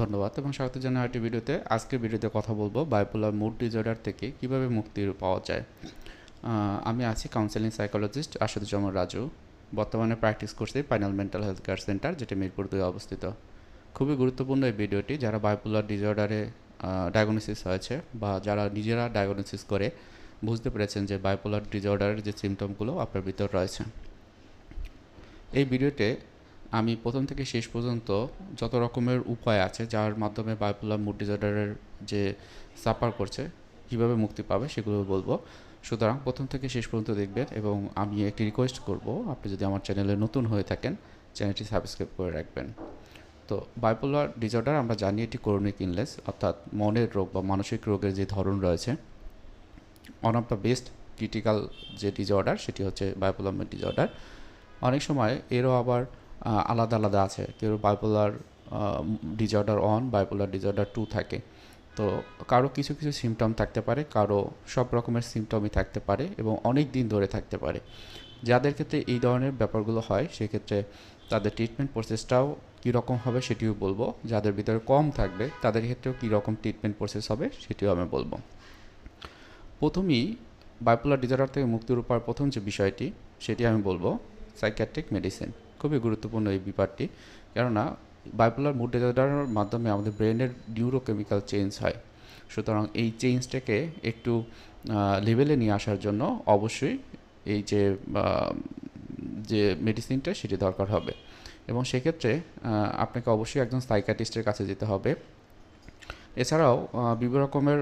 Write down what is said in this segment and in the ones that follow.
ধন্যবাদ এবং স্বাগত জানাই আরেকটি ভিডিওতে। আজকের ভিডিওতে কথা বলব বাইপোলার মুড ডিসঅর্ডার থেকে কীভাবে মুক্তি পাওয়া যায়। আমি আছি কাউন্সেলিং সাইকোলজিস্ট আসাদুজ্জামান রাজু। বর্তমানে প্র্যাকটিস করছি final mental health care center যেটি মিরপুর দুই অবস্থিত। খুবই গুরুত্বপূর্ণ এই ভিডিওটি, যারা বাইপোলার ডিসঅর্ডারে ডায়াগনোসিস হয়েছে বা যারা নিজেরা ডায়াগনোসিস করে, বুঝতে পেরেছেন যে বাইপোলার ডিসঅর্ডারের যে সিমটমগুলো আপনার ভিতর রয়েছে। এই ভিডিওতে আমি প্রথম থেকে শেষ পর্যন্ত যত রকমের উপায় আছে, যার মাধ্যমে বাইপোলার মুড ডিসঅর্ডারের যে সাফার করছে, কীভাবে মুক্তি পাবে সেগুলো বলব। সুতরাং প্রথম থেকে শেষ পর্যন্ত দেখবেন এবং আমি একটি রিকোয়েস্ট করব, আপনি যদি আমার চ্যানেলে নতুন হয়ে থাকেন চ্যানেলটি সাবস্ক্রাইব করে রাখবেন। তো বাইপোলার ডিসঅর্ডার আমরা জানি এটি করোনিক ইনলেস অর্থাৎ মনের রোগ বা মানসিক রোগের যে ধরন রয়েছে। One of the best critical যে ডিসঅর্ডার সেটি হচ্ছে বাইপোলার ডিসঅর্ডার অনেক সময় এরও আবার আলাদা আলাদা আছে। কেউ bipolar disorder one bipolar disorder two থাকে। তো কারও কিছু কিছু সিমটম থাকতে পারে, কারও সব রকমের সিমটমই থাকতে পারে এবং অনেক দিন ধরে থাকতে পারে। যাদের ক্ষেত্রে এই ধরনের ব্যাপারগুলো হয়, সেক্ষেত্রে তাদের ট্রিটমেন্ট প্রসেসটাও কীরকম হবে সেটিও বলব। যাদের ভিতরে কম থাকবে, তাদের ক্ষেত্রেও কীরকম ট্রিটমেন্ট প্রসেস হবে সেটিও আমি বলব। প্রথমেই বাইপোলার ডিসঅর্ডার থেকে মুক্তির উপায় প্রথম যে বিষয়টি, সেটি আমি বলব সাইকিয়াট্রিক মেডিসিন খুবই গুরুত্বপূর্ণ এই ব্যাপারটি। কেননা বাইপোলার মুড ডিসঅর্ডারের মাধ্যমে আমাদের ব্রেনের নিউরোকেমিক্যাল চেঞ্জ হয়। সুতরাং এই চেঞ্জটাকে একটু লেভেলে নিয়ে আসার জন্য অবশ্যই এই যে যে মেডিসিনটা সেটি দরকার হবে। এবং সেক্ষেত্রে আপনাকে অবশ্যই একজন সাইকাটিস্টের কাছে যেতে হবে। এছাড়াও বিভিন্ন রকমের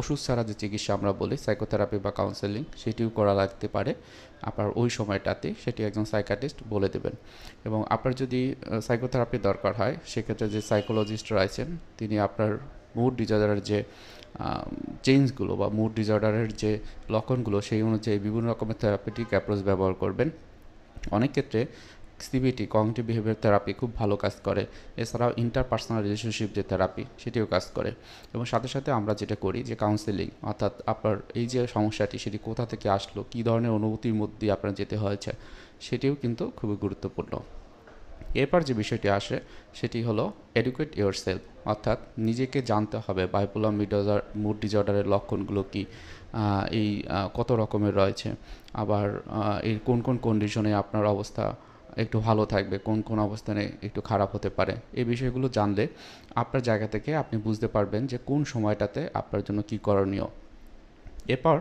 ওষুধ ছাড়া যে চিকিৎসা আমরা বলি সাইকোথেরাপি বা কাউন্সেলিং সেটিও করা লাগতে পারে। আপনার ওই সময়টাতে সেটি একজন সাইকাটিস্ট বলে দেবেন। এবং আপনার যদি সাইকোথেরাপি দরকার হয়, সেক্ষেত্রে যে সাইকোলজিস্ট রয়েছেন, তিনি আপনার মুড ডিসঅর্ডারের যে চেঞ্জগুলো বা মুড ডিসঅর্ডারের যে লক্ষণগুলো, সেই অনুযায়ী বিভিন্ন রকমের থেরাপিটিক অ্যাপ্রোচ ব্যবহার করবেন। অনেক ক্ষেত্রে সিবিটি কগনিটিভ বিহেভিয়ার থেরাপি খুব ভালো কাজ করে। এছাড়াও ইন্টারপার্সোনাল রিলেশনশিপ যে থেরাপি সেটিও কাজ করে। এবং সাথে সাথে আমরা যেটা করি যে কাউন্সেলিং অর্থাৎ আপনার এই যে সমস্যাটি, সেটি কোথা থেকে আসলো, কী ধরনের অনুভূতির মধ্যে আপনার যেতে হয়েছে, সেটিও কিন্তু খুবই গুরুত্বপূর্ণ। এরপর যে বিষয়টি আসে, সেটি হলো এডুকেট ইয়োর সেলফ অর্থাৎ নিজেকে জানতে হবে বাইপোলার মিডজার মুড ডিজর্ডারের লক্ষণগুলো কি এই কত রকমের রয়েছে, আবার এর কোন কোন কন্ডিশনে আপনার অবস্থা একটু ভালো থাকবে, কোন কোন অবস্থানে একটু খারাপ হতে পারে, এই বিষয়গুলো জানলে আপনার জায়গা থেকে আপনি বুঝতে পারবেন যে কোন সময়টাতে আপনার জন্য কী করণীয়। এরপর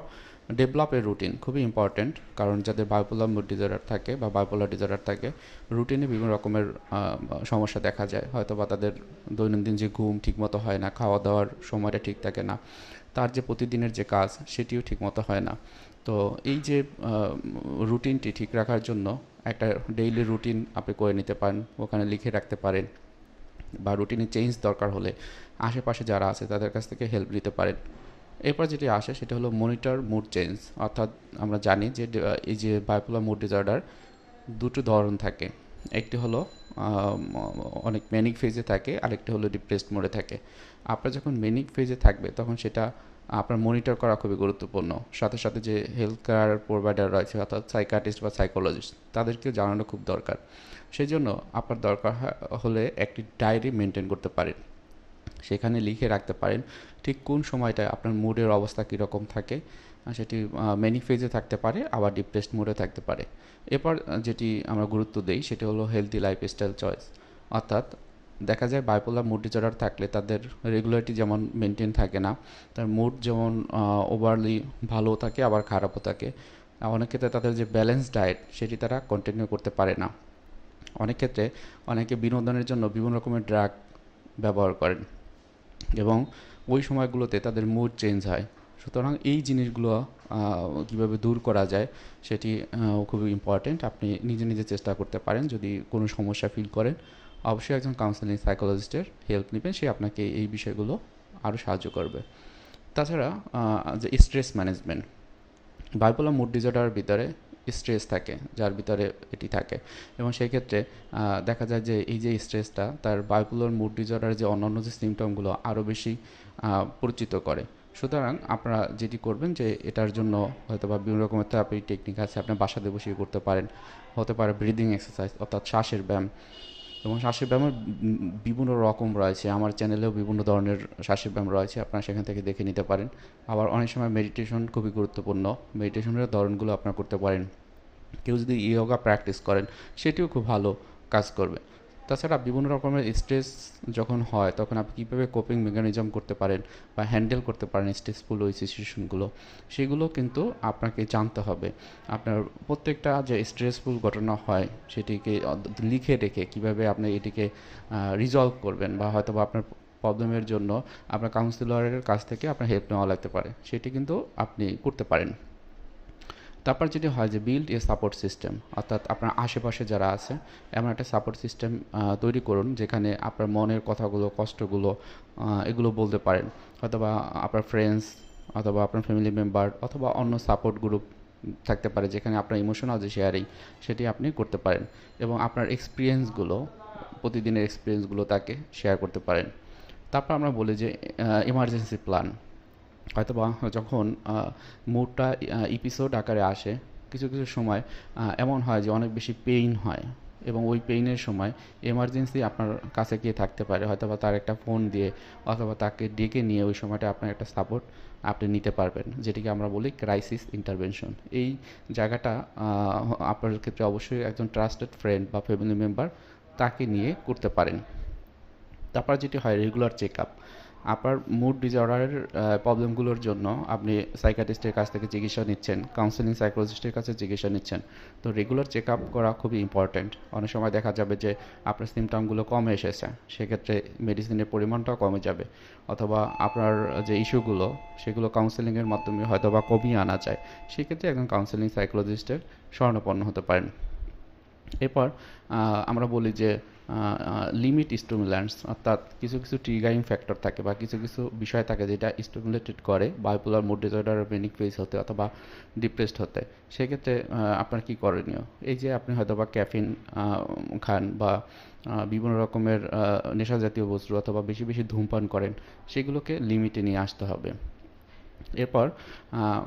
ডেভেলপের রুটিন খুবই ইম্পর্ট্যান্ট কারণ যাদের বাইপোলার মুড ডিসঅর্ডার থাকে বা বাইপোলার ডিসঅর্ডার থাকে রুটিনে বিভিন্ন রকমের সমস্যা দেখা যায়। হয়তো বা তাদের দৈনন্দিন যে ঘুম ঠিকমতো হয় না খাওয়া দাওয়ার সময়টা ঠিক থাকে না, তার যে প্রতিদিনের যে কাজ সেটিও ঠিকমতো হয় না। তো এই যে রুটিনটি ঠিক রাখার জন্য একটা ডেইলি রুটিন আপনি করে নিতে পারেন, ওখানে লিখে রাখতে পারেন বা রুটিনে চেঞ্জ দরকার হলে আশেপাশে যারা আছে তাদের কাছ থেকে হেল্প নিতে পারেন। এরপর যেটি আসে সেটা হলো মনিটর মুড চেঞ্জ অর্থাৎ আমরা জানি যে এই যে বাইপোলার মুড ডিসঅর্ডার দুটো ধরন থাকে। একটি হলো অনেক ম্যানিক ফেজে থাকে, আরেকটি হলো ডিপ্রেসড মোডে থাকে। আপনার যখন ম্যানিক ফেজে থাকবে তখন সেটা আপনার মনিটর করা খুবই গুরুত্বপূর্ণ। সাথে সাথে যে হেলথ কেয়ার প্রোভাইডার রয়েছে, অর্থাৎ সাইকাটিস্ট বা সাইকোলজিস্ট তাদেরকেও জানানো খুব দরকার। সেই জন্য আপনার দরকার হলে একটি ডায়েরি মেনটেন করতে পারেন। সেখানে লিখে রাখতে পারেন ঠিক কোন সময়টায় আপনার মুডের অবস্থা কীরকম থাকে। সেটি ম্যানিক ফেজে থাকতে পারে, আবার ডিপ্রেসড মুডে থাকতে পারে। এরপর যেটি আমরা গুরুত্ব দেই, সেটি হলো হেলদি লাইফস্টাইল চয়েস অর্থাৎ দেখা যায় বাইপোলার মুড ডিসঅর্ডার থাকলে তাদের রেগুলারিটি যেমন মেনটেন থাকে না, তার মুড যেমন ওভারলি ভালো থাকে, আবার খারাপও থাকে। অনেক ক্ষেত্রে তাদের যে ব্যালেন্স ডায়েট সেটি তারা কন্টিনিউ করতে পারে না। অনেক ক্ষেত্রে অনেকে বিনোদনের জন্য বিভিন্ন রকমের ড্রাগ ব্যবহার করেন এবং ওই সময়গুলোতে তাদের মুড চেঞ্জ হয়। সুতরাং এই জিনিসগুলো কীভাবে দূর করা যায় সেটি খুবই ইম্পর্ট্যান্ট আপনি নিজে নিজে চেষ্টা করতে পারেন যদি কোনো সমস্যা ফিল করেন। অবশ্যই একজন কাউন্সেলিং সাইকোলজিস্টের হেল্প নেবেন, সে আপনাকে এই বিষয়গুলো আরও সাহায্য করবে। তাছাড়া যে স্ট্রেস ম্যানেজমেন্ট বাইপোলার মুড ডিসঅর্ডারের ভিতরে স্ট্রেস থাকে, যার ভিতরে এটি থাকে। এবং সেই ক্ষেত্রে দেখা যায় যে এই যে স্ট্রেসটা তার বাইপোলার মুড ডিসঅর্ডারের যে অন্যান্য যে সিমটমগুলো আরও বেশি পরিচিত করে। সুতরাং আপনারা যেটি করবেন যে এটার জন্য হয়তো বা বিভিন্ন রকমের থেরাপি টেকনিক আছে, আপনি বাসাতে বসিয়ে করতে পারেন। হতে পারে ব্রিদিং এক্সারসাইজ অর্থাৎ শ্বাসের ব্যায়াম। এবং শ্বাসের ব্যায়ামের বিভিন্ন রকম রয়েছে। আমার চ্যানেলেও বিভিন্ন ধরনের শ্বাসের ব্যায়াম রয়েছে, আপনারা সেখান থেকে দেখে নিতে পারেন। আবার অনেক সময় মেডিটেশন খুবই গুরুত্বপূর্ণ। মেডিটেশনের ধরনগুলো আপনারা করতে পারেন। কেউ যদি ইয়োগা প্র্যাকটিস করেন, সেটিও খুব ভালো কাজ করবে। তাছাড়া বিভিন্ন রকমের স্ট্রেস যখন হয়, তখন আপনি কীভাবে কোপিং মেকানিজম করতে পারেন বা হ্যান্ডেল করতে পারেন স্ট্রেসফুল ওই সিচুয়েশনগুলো সেগুলো কিন্তু আপনাকে জানতে হবে। আপনার প্রত্যেকটা যে স্ট্রেসফুল ঘটনা হয়, সেটিকে লিখে রেখে কীভাবে আপনি এটিকে রিজলভ করবেন বা হয়তো বা আপনার প্রবলেমের জন্য আপনার কাউন্সিলরের কাছ থেকে আপনার হেল্প নেওয়া লাগতে পারে, সেটি কিন্তু আপনি করতে পারেন। তারপর যেটি হয় যে বিল্ড এ সাপোর্ট সিস্টেম অর্থাৎ আপনার আশেপাশে যারা আছে, এমন একটা সাপোর্ট সিস্টেম তৈরি করুন, যেখানে আপনার মনের কথাগুলো, কষ্টগুলো এগুলো বলতে পারেন। অথবা আপনার ফ্রেন্ডস অথবা আপনার ফ্যামিলি মেম্বার অথবা অন্য সাপোর্ট গ্রুপ থাকতে পারে, যেখানে আপনার ইমোশনাল যে শেয়ারিং সেটি আপনি করতে পারেন এবং আপনার এক্সপিরিয়েন্সগুলো প্রতিদিনের এক্সপিরিয়েন্সগুলো তাকে শেয়ার করতে পারেন। তারপর আমরা বলি যে এমার্জেন্সি প্ল্যান হয়তো বা যখন মুডটা এপিসোড আকারে আসে, কিছু কিছু সময় এমন হয় যে অনেক বেশি পেইন হয় এবং ওই পেইনের সময় এমার্জেন্সি আপনার কাছে গিয়ে থাকতে পারে। হয়তো বা তার একটা ফোন দিয়ে অথবা তাকে ডেকে নিয়ে ওই সময়টা আপনার একটা সাপোর্ট আপনি নিতে পারবেন, যেটিকে আমরা বলি ক্রাইসিস ইন্টারভেনশন এই জায়গাটা আপনার ক্ষেত্রে অবশ্যই একজন ট্রাস্টেড ফ্রেন্ড বা ফ্যামিলি মেম্বার তাকে নিয়ে করতে পারেন। তারপর যেটি হয় রেগুলার চেক আপ আপনার মুড ডিসঅর্ডারের প্রবলেমগুলোর জন্য আপনি সাইকাটিস্টের কাছ থেকে চিকিৎসা নিচ্ছেন কাউন্সেলিং সাইকোলজিস্টের কাছে চিকিৎসা নিচ্ছেন। তো রেগুলার চেক আপ করা খুবই ইম্পর্ট্যান্ট অনেক সময় দেখা যাবে যে আপনার সিমটমগুলো কমে এসেছে, সেক্ষেত্রে মেডিসিনের পরিমাণটাও কমে যাবে। অথবা আপনার যে ইস্যুগুলো সেগুলো কাউন্সেলিংয়ের মাধ্যমে হয়তো বা কমিয়ে আনা যায়, সেক্ষেত্রে একজন কাউন্সেলিং সাইকোলজিস্টের স্বর্ণপন্ন হতে পারেন। এরপর আমরা বলি যে লিমিট স্টিমুল্যান্টস অর্থাৎ কিছু কিছু ট্রিগারিং ফ্যাক্টর থাকে বা কিছু কিছু বিষয় থাকে যেটা স্টিমুলেটেড করে বায়োপোলার মুড ডিসঅর্ডার বেনিক ফেস হতে অথবা ডিপ্রেসড হতে। সেক্ষেত্রে আপনার কী করণীয়? এই যে আপনি হয়তো বা ক্যাফিন খান বা বিভিন্ন রকমের নেশা জাতীয় বস্তু অথবা বেশি বেশি ধূমপান করেন, সেগুলোকে লিমিটে নিয়ে আসতে হবে। এরপর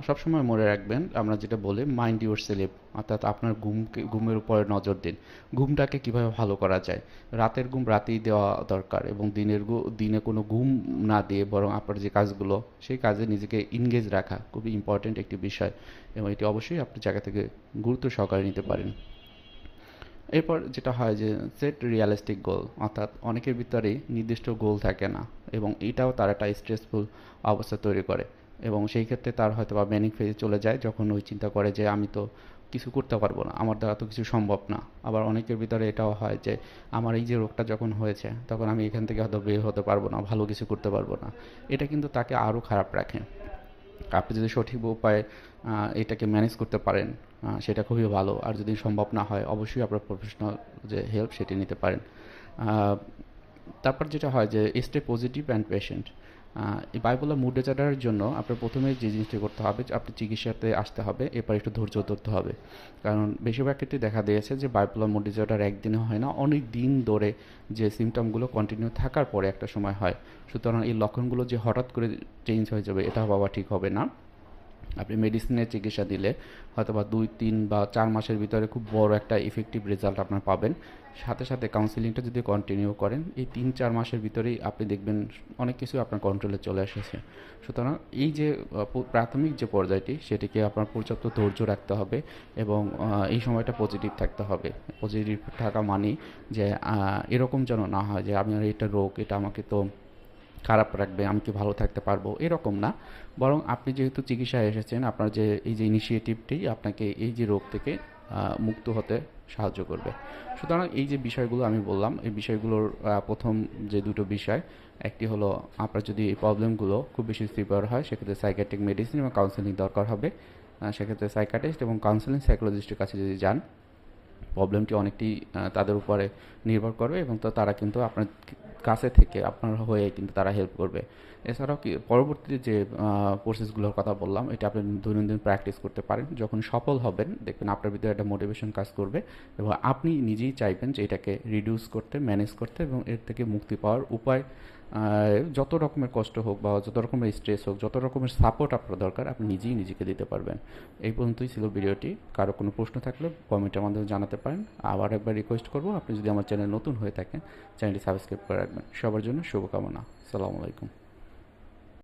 সবসময় মনে রাখবেন, আমরা যেটা বলি মাইন্ড ইউর স্লিপ অর্থাৎ আপনার ঘুমকে ঘুমের উপরে নজর দিন। ঘুমটাকে কীভাবে ভালো করা যায়? রাতের ঘুম রাতেই দেওয়া দরকার এবং দিনের দিনে কোনো ঘুম না দিয়ে বরং আপনার যে কাজগুলো, সেই কাজে নিজেকে ইনগেজ রাখা খুবই ইম্পর্ট্যান্ট একটি বিষয় এবং এটি অবশ্যই আপনি জায়গা থেকে গুরুত্ব সহকারে নিতে পারেন। এরপর যেটা হয় যে সেট রিয়ালিস্টিক গোল অর্থাৎ অনেকের ভিতরে নির্দিষ্ট গোল থাকে না এবং এটাও তার একটা স্ট্রেসফুল অবস্থা তৈরি করে। এবং সেই ক্ষেত্রে তার হয়তো বা ম্যানিক ফেজে চলে যায়, যখন ওই চিন্তা করে যে আমি তো কিছু করতে পারব না, আমার দ্বারা তো কিছু সম্ভব না। আবার অনেকের ভিতরে এটাও হয় যে, আমার এই যে রোগটা যখন হয়েছে, তখন আমি এখান থেকে হয়তো বের হতে পারব না, ভালো কিছু করতে পারব না। এটা কিন্তু তাকে আরও খারাপ রাখে। আপনি যদি সঠিক উপায়ে এটাকে ম্যানেজ করতে পারেন সেটা খুবই ভালো। আর যদি সম্ভব না হয়, অবশ্যই আপনার প্রফেশনাল যে হেল্প সেটি নিতে পারেন। তারপর যেটা হয় যে স্টে পজিটিভ অ্যান্ড পেশেন্ট এই বাইপোলার মুড ডিসঅর্ডারের জন্য আপনার প্রথমে যে জিনিসটি করতে হবে আপনি চিকিৎসাতে আসতে হবে, এরপর একটু ধৈর্য ধরতে হবে। কারণ বেশিরভাগ ক্ষেত্রে দেখা দিয়েছে যে বাইপোলার মুড ডিসঅর্ডার একদিনে হয় না, অনেক দিন ধরে যে সিমটমগুলো কন্টিনিউ থাকার পরে একটা সময় হয়। সুতরাং এই লক্ষণগুলো যে হঠাৎ করে চেঞ্জ হয়ে যাবে এটা বাবা ঠিক হবে না। আপনি মেডিসিনের চিকিৎসা দিলে হয়তো বা দুই, তিন বা চার মাসের ভিতরে খুব বড় একটা ইফেক্টিভ রেজাল্ট আপনার পাবেন। সাথে সাথে কাউন্সিলিংটা যদি কন্টিনিউ করেন, এই তিন, চার মাসের ভিতরেই আপনি দেখবেন অনেক কিছু আপনার কন্ট্রোলে চলে এসেছে। সুতরাং এই যে প্রাথমিক যে পর্যায়টি, সেটিকে আপনার পর্যাপ্ত ধৈর্য রাখতে হবে এবং এই সময়টা পজিটিভ থাকতে হবে। পজিটিভ থাকা মানেই যে এরকম যেন না হয় যে আমি এটা রোগ, এটা আমাকে তো খারাপ রাখবে, আমি কি ভালো থাকতে পারব? এরকম না। বরং আপনি যেহেতু চিকিৎসায় এসেছেন, আপনার যে, এই যে ইনিশিয়েটিভটি আপনাকে এই যে রোগ থেকে মুক্ত হতে সাহায্য করবে। সুতরাং এই যে বিষয়গুলো আমি বললাম, এই বিষয়গুলোর প্রথম যে দুটো বিষয়, একটি হলো আপনার যদি এই প্রবলেমগুলো খুব বেশি সিভিয়ার হয়, সেক্ষেত্রে সাইকেট্রিক মেডিসিন এবং কাউন্সেলিং দরকার হবে। সেক্ষেত্রে সাইকাটিস্ট এবং কাউন্সেলিং সাইকোলজিস্টের কাছে যদি যান প্রবলেমটি অনেকটি তাদের উপরে নির্ভর করবে এবং তো, তারা কিন্তু আপনার কাছে থেকে আপনার হয়ে কিন্তু তারা হেল্প করবে। এছাড়াও কি পরবর্তী যে প্রসেসগুলোর কথা বললাম, এটা আপনি দৈনন্দিন প্র্যাকটিস করতে পারেন। যখন সফল হবেন, দেখবেন আপনার ভিতরে একটা মোটিভেশন কাজ করবে এবং আপনি নিজেই চাইবেন যে এটাকে রিডিউস করতে ম্যানেজ করতে এবং এর থেকে মুক্তি পাওয়ার উপায় যত রকমের কষ্ট হোক বা যত রকমের স্ট্রেস হোক, যত রকমের সাপোর্ট আপনার দরকার, আপনি নিজেই নিজেকে দিতে পারবেন। এই পর্যন্তই ছিল ভিডিওটি। কারও কোনো প্রশ্ন থাকলে কমেন্টের মাধ্যমে জানাতে পারেন। আবার একবার রিকোয়েস্ট করব। আপনি যদি আমার চ্যানেল নতুন হয়ে থাকেন চ্যানেলটি সাবস্ক্রাইব করে রাখবেন সবার জন্য শুভকামনা। সালামু আলাইকুম।